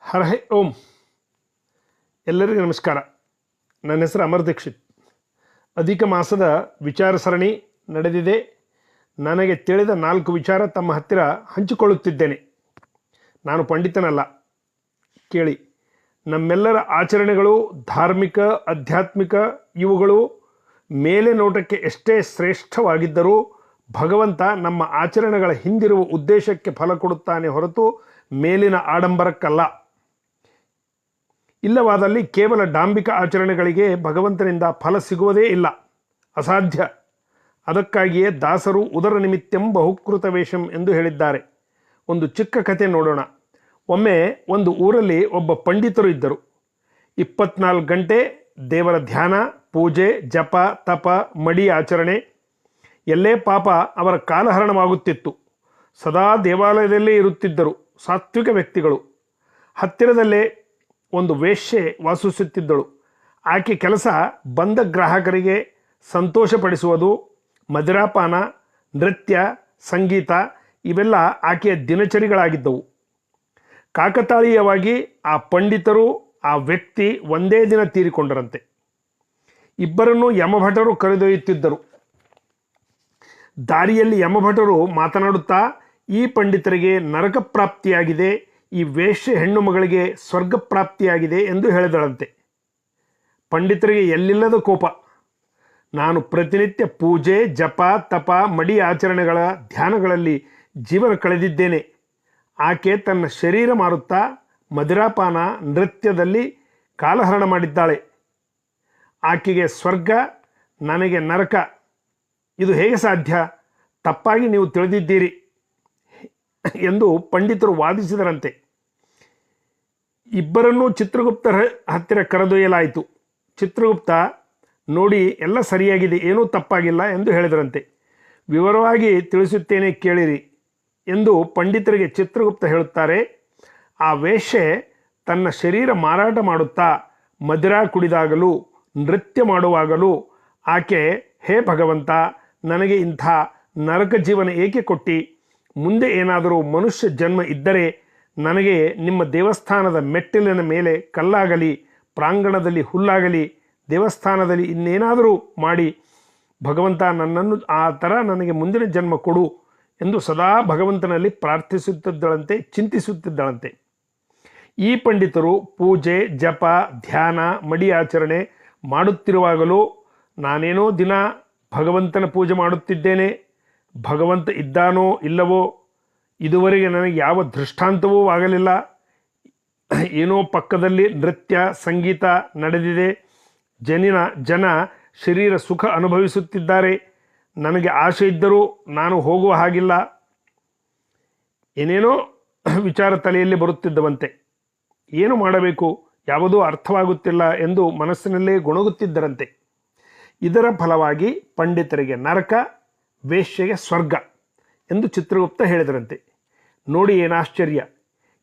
ಹರ high ಓಂ. ಎಲ್ಲರಿಗೂ ನಮಸ್ಕಾರ. ನನ್ನ ಹೆಸರು ಅಮರ್ ದೀಕ್ಷಿತ್. ಅಧಿಕ ಮಾಸದ ವಿಚಾರ ಸರಣಿ ನಡೆದಿದೆ. ನನಗೆ ತಿಳಿದ ನಾಲ್ಕು ವಿಚಾರ ತಮ್ಮ ಹತ್ತಿರ ಹಂಚಿಕೊಳ್ಳುತ್ತಿದ್ದೇನೆ. ನಾನು ಪಂಡಿತನಲ್ಲ. ಕೇಳಿ. ನಮ್ಮೆಲ್ಲರ ಆಚರಣೆಗಳು ಧಾರ್ಮಿಕ, ಆಧ್ಯಾತ್ಮಿಕ, ಇವುಗಳು ಮೇಲೆ ನೋಟಕ್ಕೆ ಎಷ್ಟೇ ಶ್ರೇಷ್ಠವಾಗಿದ್ದರೂ ಭಗವಂತ ನಮ್ಮ ಆಚರಣೆಗಳ ಹಿಂದಿರುವ ಉದ್ದೇಶಕ್ಕೆ ಫಲ ಕೊಡುತ್ತಾನೆ ಹೊರತು ಮೇಲಿನ ಆಡಂಬರಕ್ಕಲ್ಲ. ಇಲ್ಲವಾದಲ್ಲಿ ಕೇವಲ ಡಾಂಬಿಕ ಆಚರಣೆಗಳಿಗೆ ಭಗವಂತನಿಂದ ಫಲ ಸಿಗುವುದೇ ಇಲ್ಲ. ಅಸಾಧ್ಯ. ಅದಕ್ಕಾಗಿಯೇ ದಾಸರು ಉದರ ನಿಮಿತ್ತಂ ಬಹುಕೃತ ವೇಷಂ ಎಂದು ಹೇಳಿದ್ದಾರೆ. ಒಂದು ಚಿಕ್ಕ ಕಥೆ ನೋಡೋಣ. ಒಮ್ಮೆ ಒಂದು ಊರಲ್ಲಿ ಒಬ್ಬ ಪಂಡಿತರು ಇದ್ದರು. ಇಪ್ಪತ್ನಾಲ್ಕು ಗಂಟೆ ದೇವರ ಧ್ಯಾನ, ಪೂಜೆ, ಜಪ, ತಪ, ಮಡಿ ಆಚರಣೆ. ಎಲ್ಲೇ ಪಾಪ ಅವರ ಕಾಲಹರಣವಾಗುತ್ತಿತ್ತು. ಸದಾ ದೇವಾಲಯದಲ್ಲೇ ಇರುತ್ತಿದ್ದರು ಸಾತ್ವಿಕ ವ್ಯಕ್ತಿಗಳು. ಹತ್ತಿರದಲ್ಲೇ ಒಂದು ವೇಶ್ಯೆ ವಾಸಿಸುತ್ತಿದ್ದಳು. ಆಕೆ ಕೆಲಸ ಬಂದ ಗ್ರಾಹಕರಿಗೆ ಸಂತೋಷಪಡಿಸುವುದು, ಮದಿರಾಪಾನ, ನೃತ್ಯ, ಸಂಗೀತ ಇವೆಲ್ಲ ಆಕೆಯ ದಿನಚರಿಗಳಾಗಿದ್ದವು. ಕಾಕತಾಳೀಯವಾಗಿ ಆ ಪಂಡಿತರು, ಆ ವ್ಯಕ್ತಿ ಒಂದೇ ದಿನ ತೀರಿಕೊಂಡರಂತೆ. ಇಬ್ಬರನ್ನು ಯಮಭಟರು ಕರೆದೊಯ್ಯುತ್ತಿದ್ದರು. ದಾರಿಯಲ್ಲಿ ಯಮಭಟರು ಮಾತನಾಡುತ್ತಾ ಈ ಪಂಡಿತರಿಗೆ ನರಕ ಪ್ರಾಪ್ತಿಯಾಗಿದೆ ಈ ವೇಶ್ಯ ಹೆಣ್ಣು ಮಗಳಿಗೆ ಸ್ವರ್ಗ ಪ್ರಾಪ್ತಿಯಾಗಿದೆ ಎಂದು ಹೇಳಿದಳಂತೆ. ಪಂಡಿತರಿಗೆ ಎಲ್ಲಿಲ್ಲದ ಕೋಪ. ನಾನು ಪ್ರತಿನಿತ್ಯ ಪೂಜೆ, ಜಪ, ತಪ, ಮಡಿ ಆಚರಣೆಗಳ ಧ್ಯಾನಗಳಲ್ಲಿ ಜೀವನ ಕಳೆದಿದ್ದೇನೆ. ಆಕೆ ತನ್ನ ಶರೀರ ಮಾರುತ್ತಾ ಮದಿರಾಪಾನ ನೃತ್ಯದಲ್ಲಿ ಕಾಲಹರಣ ಮಾಡಿದ್ದಾಳೆ. ಆಕೆಗೆ ಸ್ವರ್ಗ, ನನಗೆ ನರಕ. ಇದು ಹೇಗೆ ಸಾಧ್ಯ? ತಪ್ಪಾಗಿ ನೀವು ತಿಳಿದಿದ್ದೀರಿ. ಎಂದು ಪಂಡಿತರು ವಾದಿಸಿದರಂತೆ. ಇಬ್ಬರನ್ನೂ ಚಿತ್ರಗುಪ್ತರ ಹತ್ತಿರ ಕರೆದೊಯ್ಯಲಾಯಿತು. ಚಿತ್ರಗುಪ್ತ, ನೋಡಿ, ಎಲ್ಲ ಸರಿಯಾಗಿದೆ, ಏನೂ ತಪ್ಪಾಗಿಲ್ಲ ಎಂದು ಹೇಳಿದರಂತೆ. ವಿವರವಾಗಿ ತಿಳಿಸುತ್ತೇನೆ ಕೇಳಿರಿ ಎಂದು ಪಂಡಿತರಿಗೆ ಚಿತ್ರಗುಪ್ತ ಹೇಳುತ್ತಾರೆ. ಆ ವೇಶ್ಯೆ ತನ್ನ ಶರೀರ ಮಾರಾಟ ಮಾಡುತ್ತಾ ಮದಿರಾ ಕುಡಿದಾಗಲೂ, ನೃತ್ಯ ಮಾಡುವಾಗಲೂ, ಆಕೆ, ಹೇ ಭಗವಂತ, ನನಗೆ ಇಂಥ ನರಕ ಜೀವನ ಏಕೆ ಕೊಟ್ಟಿ? ಮುಂದೆ ಏನಾದರೂ ಮನುಷ್ಯ ಜನ್ಮ ಇದ್ದರೆ ನನಗೆ ನಿಮ್ಮ ದೇವಸ್ಥಾನದ ಮೆಟ್ಟಿಲಿನ ಮೇಲೆ ಕಲ್ಲಾಗಲಿ, ಪ್ರಾಂಗಣದಲ್ಲಿ ಹುಲ್ಲಾಗಲಿ, ದೇವಸ್ಥಾನದಲ್ಲಿ ಇನ್ನೇನಾದರೂ ಮಾಡಿ, ಭಗವಂತ ನನ್ನನ್ನು ಆ ಥರ ನನಗೆ ಮುಂದಿನ ಜನ್ಮ ಕೊಡು ಎಂದು ಸದಾ ಭಗವಂತನಲ್ಲಿ ಪ್ರಾರ್ಥಿಸುತ್ತಿದ್ದಳಂತೆ, ಚಿಂತಿಸುತ್ತಿದ್ದಳಂತೆ. ಈ ಪಂಡಿತರು ಪೂಜೆ, ಜಪ, ಧ್ಯಾನ, ಮಡಿ ಆಚರಣೆ ಮಾಡುತ್ತಿರುವಾಗಲೂ ನಾನೇನೋ ದಿನ ಭಗವಂತನ ಪೂಜೆ ಮಾಡುತ್ತಿದ್ದೇನೆ. ಭಗವಂತ ಇದ್ದಾನೋ ಇಲ್ಲವೋ ಇದುವರೆಗೆ ನನಗೆ ಯಾವ ದೃಷ್ಟಾಂತವೂ ಆಗಲಿಲ್ಲ. ಏನೋ ಪಕ್ಕದಲ್ಲಿ ನೃತ್ಯ, ಸಂಗೀತ ನಡೆದಿದೆ. ಜನಿನ, ಜನ ಶರೀರ ಸುಖ ಅನುಭವಿಸುತ್ತಿದ್ದಾರೆ. ನನಗೆ ಆಸೆ ಇದ್ದರೂ ನಾನು ಹೋಗುವ ಹಾಗಿಲ್ಲ. ಏನೇನೋ ವಿಚಾರ ತಲೆಯಲ್ಲಿ ಬರುತ್ತಿದ್ದವಂತೆ. ಏನು ಮಾಡಬೇಕು? ಯಾವುದೂ ಅರ್ಥವಾಗುತ್ತಿಲ್ಲ ಎಂದು ಮನಸ್ಸಿನಲ್ಲೇ ಗೊಣಗುತ್ತಿದ್ದರಂತೆ. ಇದರ ಫಲವಾಗಿ ಪಂಡಿತರಿಗೆ ನರಕ ವೇಶ್ಯೆಗೆ ಸ್ವರ್ಗ ಎಂದು ಚಿತ್ರಗುಪ್ತ ಹೇಳಿದರಂತೆ. ನೋಡಿ ಏನಾಶ್ಚರ್ಯ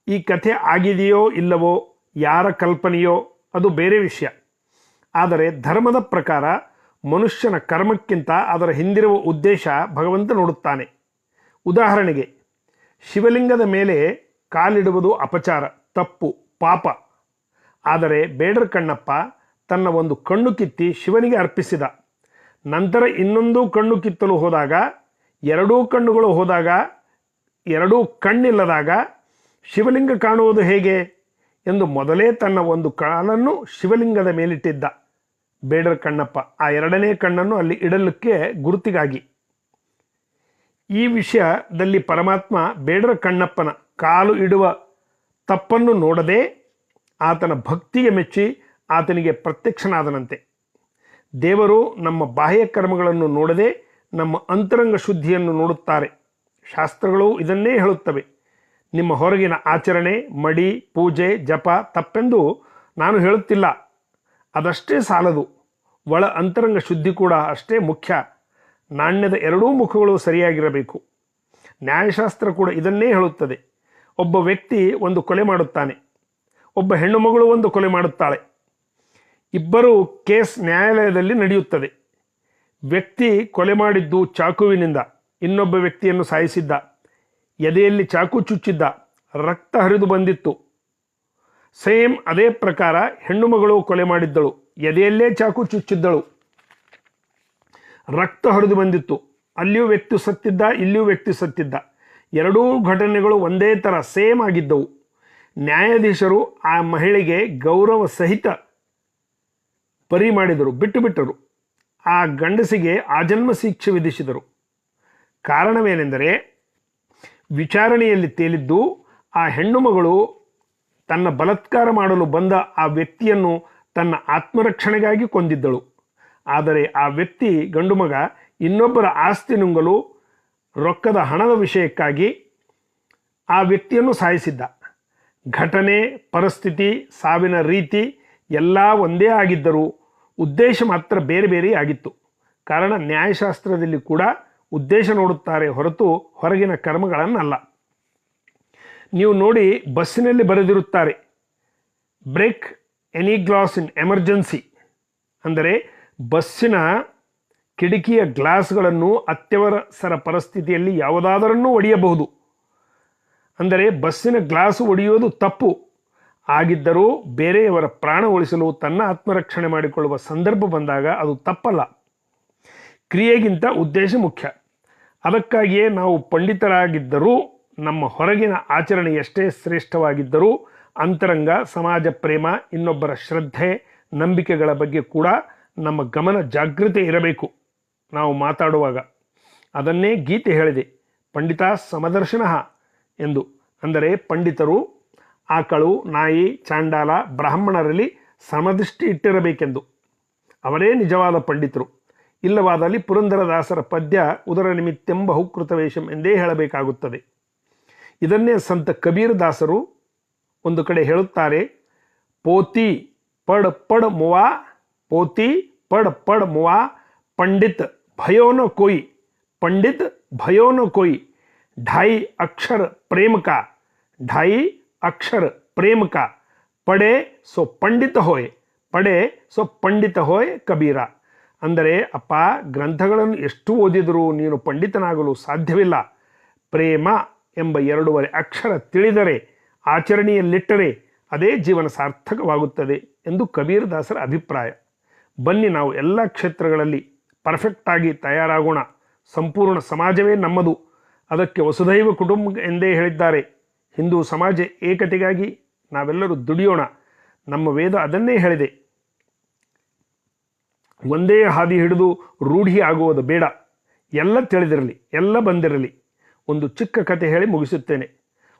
ಈ ಕಥೆ ಆಗಿದೆಯೋ ಇಲ್ಲವೋ, ಯಾರ ಕಲ್ಪನೆಯೋ, ಅದು ಬೇರೆ ವಿಷಯ. ಆದರೆ ಧರ್ಮದ ಪ್ರಕಾರ ಮನುಷ್ಯನ ಕರ್ಮಕ್ಕಿಂತ ಅದರ ಹಿಂದಿರುವ ಉದ್ದೇಶ ಭಗವಂತ ನೋಡುತ್ತಾನೆ. ಉದಾಹರಣೆಗೆ, ಶಿವಲಿಂಗದ ಮೇಲೆ ಕಾಲಿಡುವುದು ಅಪಚಾರ, ತಪ್ಪು, ಪಾಪ. ಆದರೆ ಬೇಡರ ಕಣ್ಣಪ್ಪ ತನ್ನ ಒಂದು ಕಣ್ಣು ಕಿತ್ತಿ ಶಿವನಿಗೆ ಅರ್ಪಿಸಿದ. ನಂತರ ಇನ್ನೊಂದು ಕಣ್ಣು ಕಿತ್ತಲು ಹೋದಾಗ, ಎರಡೂ ಕಣ್ಣುಗಳು ಹೋದಾಗ, ಎರಡೂ ಕಣ್ಣಿಲ್ಲದಾಗ ಶಿವಲಿಂಗ ಕಾಣುವುದು ಹೇಗೆ ಎಂದು ಮೊದಲೇ ತನ್ನ ಒಂದು ಕಾಲನ್ನು ಶಿವಲಿಂಗದ ಮೇಲಿಟ್ಟಿದ್ದ ಬೇಡರ ಕಣ್ಣಪ್ಪ. ಆ ಎರಡನೇ ಕಣ್ಣನ್ನು ಅಲ್ಲಿ ಇಡಲಿಕ್ಕೆ ಗುರುತಿಗಾಗಿ. ಈ ವಿಷಯದಲ್ಲಿ ಪರಮಾತ್ಮ ಬೇಡರ ಕಣ್ಣಪ್ಪನ ಕಾಲು ಇಡುವ ತಪ್ಪನ್ನು ನೋಡದೆ ಆತನ ಭಕ್ತಿಗೆ ಮೆಚ್ಚಿ ಆತನಿಗೆ ಪ್ರತ್ಯಕ್ಷನಾದನಂತೆ. ದೇವರು ನಮ್ಮ ಬಾಹ್ಯ ಕರ್ಮಗಳನ್ನು ನೋಡದೆ ನಮ್ಮ ಅಂತರಂಗ ಶುದ್ಧಿಯನ್ನು ನೋಡುತ್ತಾರೆ. ಶಾಸ್ತ್ರಗಳು ಇದನ್ನೇ ಹೇಳುತ್ತವೆ. ನಿಮ್ಮ ಹೊರಗಿನ ಆಚರಣೆ, ಮಡಿ, ಪೂಜೆ, ಜಪ ತಪ್ಪೆಂದು ನಾನು ಹೇಳುತ್ತಿಲ್ಲ. ಅದಷ್ಟೇ ಸಾಲದು. ಒಳ ಅಂತರಂಗ ಶುದ್ಧಿ ಕೂಡ ಅಷ್ಟೇ ಮುಖ್ಯ. ನಾಣ್ಯದ ಎರಡೂ ಮುಖಗಳು ಸರಿಯಾಗಿರಬೇಕು. ನ್ಯಾಯಶಾಸ್ತ್ರ ಕೂಡ ಇದನ್ನೇ ಹೇಳುತ್ತದೆ. ಒಬ್ಬ ವ್ಯಕ್ತಿ ಒಂದು ಕೊಲೆ ಮಾಡುತ್ತಾನೆ. ಒಬ್ಬ ಹೆಣ್ಣು ಮಗಳು ಒಂದು ಕೊಲೆ ಮಾಡುತ್ತಾಳೆ. ಇಬ್ಬರು ಕೇಸ್ ನ್ಯಾಯಾಲಯದಲ್ಲಿ ನಡೆಯುತ್ತದೆ. ವ್ಯಕ್ತಿ ಕೊಲೆ ಮಾಡಿದ್ದು ಚಾಕುವಿನಿಂದ, ಇನ್ನೊಬ್ಬ ವ್ಯಕ್ತಿಯನ್ನು ಸಾಯಿಸಿದ್ದ, ಎದೆಯಲ್ಲಿ ಚಾಕು ಚುಚ್ಚಿದ್ದ, ರಕ್ತ ಹರಿದು ಬಂದಿತ್ತು. ಸೇಮ್ ಅದೇ ಪ್ರಕಾರ ಹೆಣ್ಣು ಮಗಳು ಕೊಲೆ ಮಾಡಿದ್ದಳು, ಎದೆಯಲ್ಲೇ ಚಾಕು ಚುಚ್ಚಿದ್ದಳು. ರಕ್ತ ಹರಿದು ಬಂದಿತ್ತು. ಅಲ್ಲಿಯೂ ವ್ಯಕ್ತಿ ಸತ್ತಿದ್ದ, ಇಲ್ಲಿಯೂ ವ್ಯಕ್ತಿ ಸತ್ತಿದ್ದ. ಎರಡೂ ಘಟನೆಗಳು ಒಂದೇ ಥರ ಸೇಮ್ ಆಗಿದ್ದವು. ನ್ಯಾಯಾಧೀಶರು ಆ ಮಹಿಳೆಗೆ ಗೌರವ ಸಹಿತ ಪರಿ ಮಾಡಿದರು ಬಿಟ್ಟು ಬಿಟ್ಟರು. ಆ ಗಂಡಸಿಗೆ ಆಜನ್ಮ ಶಿಕ್ಷೆ ವಿಧಿಸಿದರು. ಕಾರಣವೇನೆಂದರೆ, ವಿಚಾರಣೆಯಲ್ಲಿ ತೇಲಿದ್ದು ಆ ಹೆಣ್ಣು ಮಗಳು ತನ್ನ ಬಲತ್ಕಾರ ಮಾಡಲು ಬಂದ ಆ ವ್ಯಕ್ತಿಯನ್ನು ತನ್ನ ಆತ್ಮರಕ್ಷಣೆಗಾಗಿ ಕೊಂದಿದ್ದಳು. ಆದರೆ ಆ ವ್ಯಕ್ತಿ, ಗಂಡು ಮಗ, ಇನ್ನೊಬ್ಬರ ಆಸ್ತಿ ನುಂಗಲು ರೊಕ್ಕದ ಹಣದ ವಿಷಯಕ್ಕಾಗಿ ಆ ವ್ಯಕ್ತಿಯನ್ನು ಸಾಯಿಸಿದ್ದ. ಘಟನೆ, ಪರಿಸ್ಥಿತಿ, ಸಾವಿನ ರೀತಿ ಎಲ್ಲ ಒಂದೇ ಆಗಿದ್ದರೂ ಉದ್ದೇಶ ಮಾತ್ರ ಬೇರೆ ಬೇರೆ ಆಗಿತ್ತು. ಕಾರಣ ನ್ಯಾಯಶಾಸ್ತ್ರದಲ್ಲಿ ಕೂಡ ಉದ್ದೇಶ ನೋಡುತ್ತಾರೆ ಹೊರತು ಹೊರಗಿನ ಕರ್ಮಗಳನ್ನಲ್ಲ. ನೀವು ನೋಡಿ ಬಸ್ಸಿನಲ್ಲಿ ಬರೆದಿರುತ್ತಾರೆ break any glass in emergency ಅಂದರೆ ಬಸ್ಸಿನ ಕಿಟಕಿಯ ಗ್ಲಾಸ್ಗಳನ್ನು ಅತ್ಯವಸರ ಪರಿಸ್ಥಿತಿಯಲ್ಲಿ ಯಾವುದಾದರನ್ನೂ ಒಡೆಯಬಹುದು. ಅಂದರೆ ಬಸ್ಸಿನ ಗ್ಲಾಸ್ ಒಡೆಯೋದು ತಪ್ಪು. ಆಗಿದ್ದರೂ ಬೇರೆಯವರ ಪ್ರಾಣ ಉಳಿಸಲು ತನ್ನ ಆತ್ಮರಕ್ಷಣೆ ಮಾಡಿಕೊಳ್ಳುವ ಸಂದರ್ಭ ಬಂದಾಗ ಅದು ತಪ್ಪಲ್ಲ. ಕ್ರಿಯೆಗಿಂತ ಉದ್ದೇಶ ಮುಖ್ಯ. ಅದಕ್ಕಾಗಿಯೇ ನಾವು ಪಂಡಿತರಾಗಿದ್ದರೂ, ನಮ್ಮ ಹೊರಗಿನ ಆಚರಣೆ ಎಷ್ಟೇ ಶ್ರೇಷ್ಠವಾಗಿದ್ದರೂ, ಅಂತರಂಗ, ಸಮಾಜ ಪ್ರೇಮ, ಇನ್ನೊಬ್ಬರ ಶ್ರದ್ಧೆ, ನಂಬಿಕೆಗಳ ಬಗ್ಗೆ ಕೂಡ ನಮ್ಮ ಗಮನ ಜಾಗೃತಿ ಇರಬೇಕು ನಾವು ಮಾತಾಡುವಾಗ. ಅದನ್ನೇ ಗೀತೆ ಹೇಳಿದೆ, ಪಂಡಿತ ಸಮದರ್ಶನ ಎಂದು. ಅಂದರೆ ಪಂಡಿತರು ಆಕಳು ನಾಯಿ ಚಾಂಡಾಲ ಬ್ರಾಹ್ಮಣರಲ್ಲಿ ಸಮದೃಷ್ಟಿ ಇಟ್ಟಿರಬೇಕೆಂದು ಅವರೇ ನಿಜವಾದ ಪಂಡಿತರು ಇಲ್ಲವಾದಲ್ಲಿ ಪುರಂದರದಾಸರ ಪದ್ಯ ಉದರ ನಿಮಿತ್ತೆಂಬ ವೇಷಂ ಎಂದೇ ಹೇಳಬೇಕಾಗುತ್ತದೆ ಇದನ್ನೇ ಸಂತ ಕಬೀರ್ ದಾಸರು ಒಂದು ಕಡೆ ಹೇಳುತ್ತಾರೆ ಪೋತಿ ಪಡ್ ಪಡ್ ಮುವಾ ಪೋತಿ ಪಡ್ ಪಡ್ ಮುವಾ ಪಂಡಿತ್ ಭಯೋನ ಕೋಯಿ ಪಂಡಿತ್ ಭಯೋನ ಕೋಯಿ ढाई अक्षर प्रेम का ढाई ಅಕ್ಷರ ಪ್ರೇಮಕ. ಪಡೆ ಸೊ ಪಂಡಿತ ಹೋಯ್. ಪಡೆ ಸೊ ಪಂಡಿತ ಹೋಯ್ ಕಬೀರ. ಅಂದರೆ, ಅಪ್ಪ, ಗ್ರಂಥಗಳನ್ನು ಎಷ್ಟು ಓದಿದರೂ ನೀನು ಪಂಡಿತನಾಗಲು ಸಾಧ್ಯವಿಲ್ಲ. ಪ್ರೇಮ ಎಂಬ ಎರಡೂವರೆ ಅಕ್ಷರ ತಿಳಿದರೆ, ಆಚರಣೆಯಲ್ಲಿಟ್ಟರೆ ಅದೇ ಜೀವನ ಸಾರ್ಥಕವಾಗುತ್ತದೆ ಎಂದು ಕಬೀರದಾಸರ ಅಭಿಪ್ರಾಯ. ಬನ್ನಿ ನಾವು ಎಲ್ಲ ಕ್ಷೇತ್ರಗಳಲ್ಲಿ ಪರ್ಫೆಕ್ಟಾಗಿ ತಯಾರಾಗೋಣ. ಸಂಪೂರ್ಣ ಸಮಾಜವೇ ನಮ್ಮದು. ಅದಕ್ಕೆ ವಸುದೈವ ಕುಟುಂಬ ಎಂದೇ ಹೇಳಿದ್ದಾರೆ. ಹಿಂದೂ ಸಮಾಜ ಏಕತೆಗಾಗಿ ನಾವೆಲ್ಲರೂ ದುಡಿಯೋಣ. ನಮ್ಮ ವೇದ ಅದನ್ನೇ ಹೇಳಿದೆ. ಒಂದೇ ಹಾದಿ ಹಿಡಿದು ರೂಢಿ ಆಗುವುದು ಬೇಡ. ಎಲ್ಲ ತಿಳಿದಿರಲಿ, ಎಲ್ಲ ಬಂದಿರಲಿ. ಒಂದು ಚಿಕ್ಕ ಕತೆ ಹೇಳಿ ಮುಗಿಸುತ್ತೇನೆ.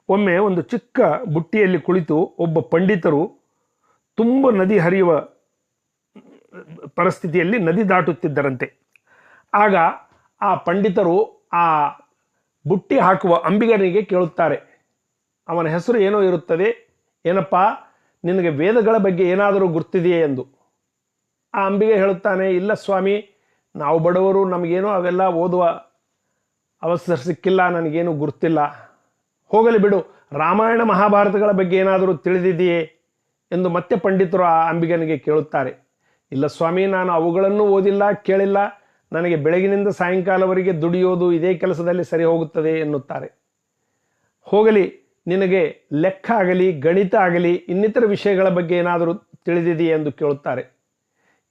ಒಮ್ಮೆ ಒಂದು ಚಿಕ್ಕ ಬುಟ್ಟಿಯಲ್ಲಿ ಕುಳಿತು ಒಬ್ಬ ಪಂಡಿತರು ತುಂಬ ನದಿ ಹರಿಯುವ ಪರಿಸ್ಥಿತಿಯಲ್ಲಿ ನದಿ ದಾಟುತ್ತಿದ್ದರಂತೆ. ಆಗ ಆ ಪಂಡಿತರು ಆ ಬುಟ್ಟಿ ಹಾಕುವ ಅಂಬಿಗನಿಗೆ ಕೇಳುತ್ತಾರೆ ಅವನ ಹೆಸರು ಏನೋ ಇರುತ್ತದೆ? ಏನಪ್ಪ, ನಿನಗೆ ವೇದಗಳ ಬಗ್ಗೆ ಏನಾದರೂ ಗುರ್ತಿದೆಯೇ ಎಂದು? ಆ ಅಂಬಿಗೆ ಹೇಳುತ್ತಾನೆ, ಇಲ್ಲ ಸ್ವಾಮಿ, ನಾವು ಬಡವರು, ನಮಗೇನೋ ಅವೆಲ್ಲ ಓದುವ ಅವಸರ ಸಿಕ್ಕಿಲ್ಲ, ನನಗೇನು ಗುರ್ತಿಲ್ಲ. ಹೋಗಲಿ ಬಿಡು, ರಾಮಾಯಣ ಮಹಾಭಾರತಗಳ ಬಗ್ಗೆ ಏನಾದರೂ ತಿಳಿದಿದೆಯೇ ಎಂದು ಮತ್ತೆ ಪಂಡಿತರು ಆ ಅಂಬಿಗನಿಗೆ ಕೇಳುತ್ತಾರೆ. ಇಲ್ಲ ಸ್ವಾಮಿ, ನಾನು ಅವುಗಳನ್ನು ಓದಿಲ್ಲ, ಕೇಳಿಲ್ಲ, ನನಗೆ ಬೆಳಗಿನಿಂದ ಸಾಯಂಕಾಲವರೆಗೆ ದುಡಿಯೋದು ಇದೇ ಕೆಲಸದಲ್ಲಿ ಸರಿ ಹೋಗುತ್ತದೆ ಎನ್ನುತ್ತಾರೆ. ಹೋಗಲಿ ನಿನಗೆ ಲೆಕ್ಕ ಆಗಲಿ, ಗಣಿತ ಆಗಲಿ, ಇನ್ನಿತರ ವಿಷಯಗಳ ಬಗ್ಗೆ ಏನಾದರೂ ತಿಳಿದಿದೆಯೇ ಎಂದು ಕೇಳುತ್ತಾರೆ.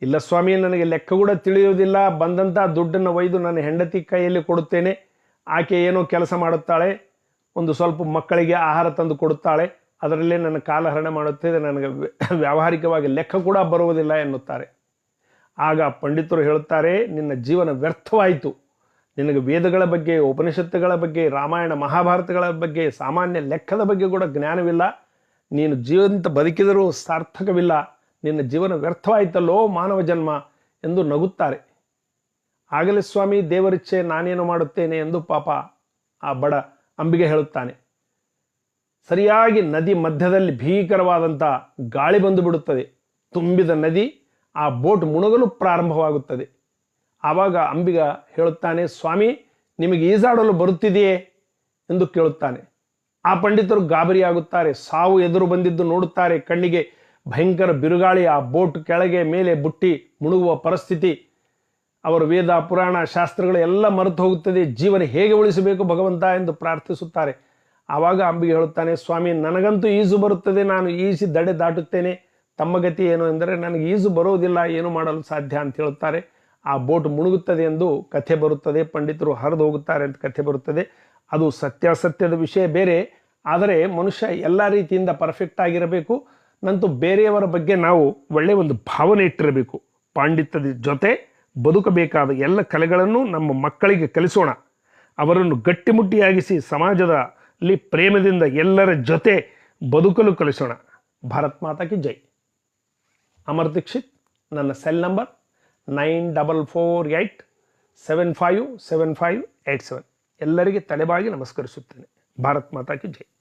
ಇಲ್ಲ ಸ್ವಾಮಿ, ನನಗೆ ಲೆಕ್ಕ ಕೂಡ ತಿಳಿಯುವುದಿಲ್ಲ. ಬಂದಂಥ ದುಡ್ಡನ್ನು ಒಯ್ದು ನನ್ನ ಹೆಂಡತಿ ಕೈಯಲ್ಲಿ ಕೊಡುತ್ತೇನೆ. ಆಕೆ ಏನೋ ಕೆಲಸ ಮಾಡುತ್ತಾಳೆ. ಒಂದು ಸ್ವಲ್ಪ ಮಕ್ಕಳಿಗೆ ಆಹಾರ ತಂದು ಕೊಡುತ್ತಾಳೆ. ಅದರಲ್ಲೇ ನನ್ನ ಕಾಲಹರಣ ಮಾಡುತ್ತದೆ. ನನಗೆ ವ್ಯಾವಹಾರಿಕವಾಗಿ ಲೆಕ್ಕ ಕೂಡ ಬರುವುದಿಲ್ಲ ಎನ್ನುತ್ತಾರೆ. ಆಗ ಪಂಡಿತರು ಹೇಳುತ್ತಾರೆ, ನಿನ್ನ ಜೀವನ ವ್ಯರ್ಥವಾಯಿತು. ನಿನಗೆ ವೇದಗಳ ಬಗ್ಗೆ, ಉಪನಿಷತ್ತುಗಳ ಬಗ್ಗೆ, ರಾಮಾಯಣ ಮಹಾಭಾರತಗಳ ಬಗ್ಗೆ, ಸಾಮಾನ್ಯ ಲೆಕ್ಕದ ಬಗ್ಗೆ ಕೂಡ ಜ್ಞಾನವಿಲ್ಲ. ನೀನು ಜೀವಂತ ಬದುಕಿದರೂ ಸಾರ್ಥಕವಿಲ್ಲ. ನಿನ್ನ ಜೀವನ ವ್ಯರ್ಥವಾಯಿತಲ್ಲೋ ಮಾನವ ಜನ್ಮ ಎಂದು ನಗುತ್ತಾರೆ. ಆಗಲೇ ಸ್ವಾಮಿ, ದೇವರಿಚ್ಛೆ ನಾನೇನು ಮಾಡುತ್ತೇನೆ ಎಂದು ಪಾಪ ಆ ಬಡ ಅಂಬಿಗೆ ಹೇಳುತ್ತಾನೆ. ಸರಿಯಾಗಿ ನದಿ ಮಧ್ಯದಲ್ಲಿ ಭೀಕರವಾದಂಥ ಗಾಳಿ ಬಂದು ಬಿಡುತ್ತದೆ. ತುಂಬಿದ ನದಿ ಆ ಬೋಟ್ ಮುಣಗಲು ಪ್ರಾರಂಭವಾಗುತ್ತದೆ. ಆವಾಗ ಅಂಬಿಗ ಹೇಳುತ್ತಾನೆ, ಸ್ವಾಮಿ, ನಿಮಗೆ ಈಜಾಡಲು ಬರುತ್ತಿದೆಯೇ? ಎಂದು ಕೇಳುತ್ತಾನೆ. ಆ ಪಂಡಿತರು ಗಾಬರಿಯಾಗುತ್ತಾರೆ, ಸಾವು ಎದುರು ಬಂದಿದ್ದು ನೋಡುತ್ತಾರೆ, ಕಣ್ಣಿಗೆ ಭಯಂಕರ ಬಿರುಗಾಳಿ ಆ ಬೋಟ್ ಕೆಳಗೆ ಮೇಲೆ ಬುಟ್ಟಿ ಮುಳುಗುವ ಪರಿಸ್ಥಿತಿ. ಅವರು ವೇದ, ಪುರಾಣ, ಶಾಸ್ತ್ರಗಳು ಎಲ್ಲ ಮರೆತು ಹೋಗುತ್ತದೆ, ಜೀವನ ಹೇಗೆ ಉಳಿಸಬೇಕು ಭಗವಂತ ಎಂದು ಪ್ರಾರ್ಥಿಸುತ್ತಾರೆ. ಆವಾಗ ಅಂಬಿಗೆ ಹೇಳುತ್ತಾನೆ, ಸ್ವಾಮಿ, ನನಗಂತೂ ಈಜು ಬರುತ್ತದೆ, ನಾನು ಈಜಿ ದಡೆ ದಾಟುತ್ತೇನೆ. ತಮ್ಮ ಗತಿ ಏನು ಎಂದರೆ, ನನಗೆ ಈಜು ಬರುವುದಿಲ್ಲ, ಏನು ಮಾಡಲು ಸಾಧ್ಯ? ಅಂತ ಹೇಳುತ್ತಾರೆ. ಆ ಬೋಟ್ ಮುಳುಗುತ್ತದೆ ಎಂದು ಕಥೆ ಬರುತ್ತದೆ, ಪಂಡಿತರು ಹರಿದು ಹೋಗುತ್ತಾರೆ ಅಂತ ಕಥೆ ಬರುತ್ತದೆ. ಅದು ಸತ್ಯಾಸತ್ಯದ ವಿಷಯ ಬೇರೆ, ಆದರೆ ಮನುಷ್ಯ ಎಲ್ಲ ರೀತಿಯಿಂದ ಪರ್ಫೆಕ್ಟ್ ಆಗಿರಬೇಕು. ನಂತೂ ಬೇರೆಯವರ ಬಗ್ಗೆ ನಾವು ಒಳ್ಳೆಯ ಒಂದು ಭಾವನೆ ಇಟ್ಟಿರಬೇಕು. ಪಾಂಡಿತ್ಯದ ಜೊತೆ ಬದುಕಬೇಕಾದ ಎಲ್ಲ ಕಲೆಗಳನ್ನು ನಮ್ಮ ಮಕ್ಕಳಿಗೆ ಕಲಿಸೋಣ. ಅವರನ್ನು ಗಟ್ಟಿಮುಟ್ಟಿಯಾಗಿಸಿ ಸಮಾಜದಲ್ಲಿ ಪ್ರೇಮದಿಂದ ಎಲ್ಲರ ಜೊತೆ ಬದುಕಲು ಕಲಿಸೋಣ. ಭಾರತ್ ಮಾತಾಕಿ ಜೈ. ಅಮರ್ ದೀಕ್ಷಿತ್, ನನ್ನ cell number nine double four eight seven five seven five eight seven. ಎಲ್ಲರಿಗೆ ತಲೆಬಾಗಿ ನಮಸ್ಕರಿಸುತ್ತೇನೆ. ಭಾರತ್ ಮಾತಾ ಕಿ ಜೈ.